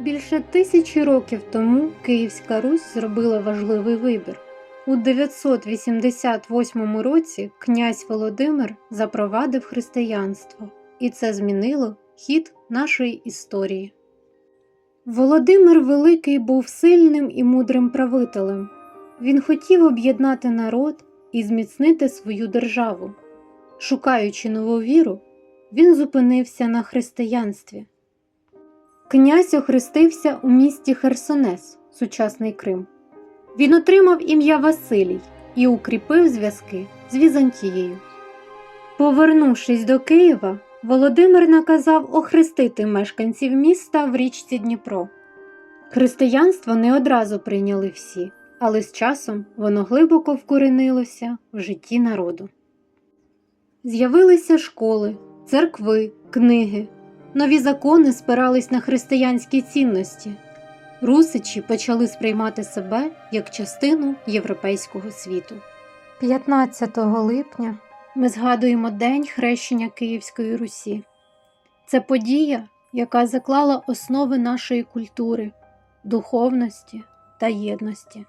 Більше тисячі років тому Київська Русь зробила важливий вибір. У 988 році князь Володимир запровадив християнство, і це змінило хід нашої історії. Володимир Великий був сильним і мудрим правителем. Він хотів об'єднати народ і зміцнити свою державу. Шукаючи нову віру, він зупинився на християнстві. Князь охрестився у місті Херсонес, сучасний Крим. Він отримав ім'я Василій і укріпив зв'язки з Візантією. Повернувшись до Києва, Володимир наказав охрестити мешканців міста в річці Дніпро. Християнство не одразу прийняли всі, але з часом воно глибоко вкоренилося в житті народу. З'явилися школи, церкви, книги. Нові закони спирались на християнські цінності. Русичі почали сприймати себе як частину європейського світу. 15 липня ми згадуємо День хрещення Київської Русі. Це подія, яка заклала основи нашої культури, духовності та єдності.